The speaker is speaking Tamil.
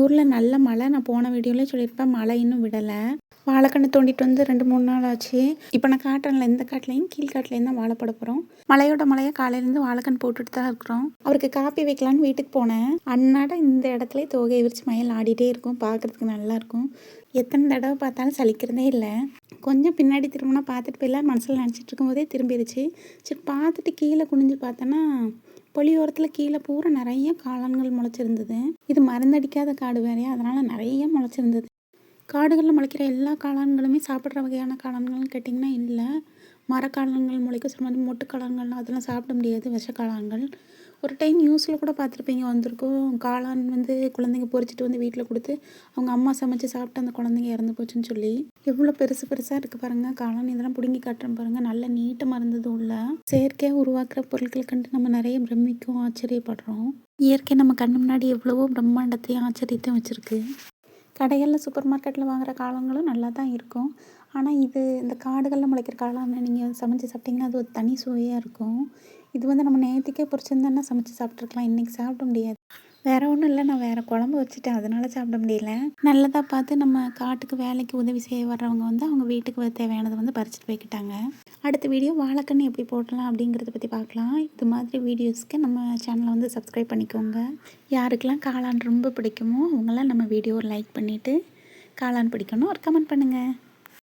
எங்கள் ஊரில் நல்ல மழை. நான் போன வீடியோவில் சொல்லியிருப்பேன் மழை இன்னும் விடலை. வாழைக்கன்று தோண்டிட்டு வந்து ரெண்டு மூணு நாள் ஆச்சு. இப்போ நான் காட்டுறேன்ல இந்த காட்டுலையும் கீழ்காட்டுலையும் தான் வாழை போட போகிறோம் மழையோட மழையை காலையிலேருந்து வாழைக்கன்று போட்டுட்டு தான் இருக்கிறோம். அவருக்கு காப்பி வைக்கலான்னு வீட்டுக்கு போனேன். அன்னாட இந்த இடத்துல தோகையை விரிச்சு மயில் ஆடிட்டே இருக்கும். பார்க்குறதுக்கு நல்லாயிருக்கும் எத்தனை தடவை பார்த்தாலும் சலிக்கிறதே இல்லை. கொஞ்சம் பின்னாடி திரும்பினா பார்த்துட்டு போயிடலாம். மனசில் நினச்சிட்டு இருக்கும்போதே திரும்பிடுச்சு. சரி பார்த்துட்டு கீழே குனிஞ்சு பார்த்தோன்னா பொலியோரத்தில் கீழே பூரா நிறைய காளான்கள் முளைச்சிருந்தது. இது மருந்தடிக்காத காடு வேறையா? அதனால் நிறைய முளைச்சிருந்தது. காடுகளில் முளைக்கிற எல்லா காளான்களுமே சாப்பிட்ற வகையான காளான்கள்னு கேட்டிங்கன்னா இல்லை. மரக்காளான்கள் முளைக்க சொல்ல மாதிரி மொட்டு அதெல்லாம் சாப்பிட முடியாது விஷக்காலங்கள். ஒரு டைம் நியூஸில் கூட பார்த்துருப்பீங்க வந்திருக்கும். காளான் வந்து குழந்தைங்க பொறிச்சிட்டு வந்து வீட்டில் கொடுத்து அவங்க அம்மா சமைச்சு சாப்பிட்டு அந்த குழந்தைங்க இறந்து போச்சுன்னு சொல்லி எவ்வளோ பெருசு பெருசாக இருக்குது பாருங்கள் காளான் இதெல்லாம் பிடுங்கி காட்டுறேன் பாருங்கள் நல்ல நீட்டமாக இருந்தது உள்ள. செயற்கையாக உருவாக்குற பொருட்களை கண்டு நம்ம நிறைய பிரமிக்கும் ஆச்சரியப்படுறோம். இயற்கை நம்ம கண்ணு முன்னாடி எவ்வளவோ பிரம்மாண்டத்தையும் ஆச்சரியத்தையும் வச்சுருக்கு. கடைகளில் சூப்பர் மார்க்கெட்டில் வாங்குகிற காளான்களும் நல்லா தான் இருக்கும். ஆனால் இது இந்த காடுகளில் முளைக்கிற காளான் நீங்கள் சமைச்சு சாப்பிட்டிங்கன்னா அது ஒரு தனி சுவையாக இருக்கும். இது வந்து நம்ம நேற்றுக்கே பொரிச்சிருந்தோன்னா சமைச்சு சாப்பிட்ருக்கலாம் இன்றைக்கி சாப்பிட முடியாது. வேறு ஒன்றும் இல்லை. நான் வேறு குழம்பு வச்சுட்டேன். அதனால் சாப்பிட முடியல. நல்லதாக பார்த்து நம்ம காட்டுக்கு வேலைக்கு உதவி செய்ய வர்றவங்க வந்து அவங்க வீட்டுக்கு தேவையானதை வந்து பறிச்சுட்டு போய்க்கிட்டாங்க. அடுத்த வீடியோ வாழைக்கண்ணு எப்படி போடலாம் அப்படிங்கிறத பற்றி பார்க்கலாம். இது மாதிரி வீடியோஸ்க்கு நம்ம சேனலை வந்து சப்ஸ்கிரைப் பண்ணிக்கோங்க. யாருக்கெல்லாம் காளான் ரொம்ப பிடிக்குமோ அவங்களாம் நம்ம வீடியோவை லைக் பண்ணிவிட்டு காளான் பிடிக்கணும் ஒரு கமெண்ட் பண்ணுங்கள்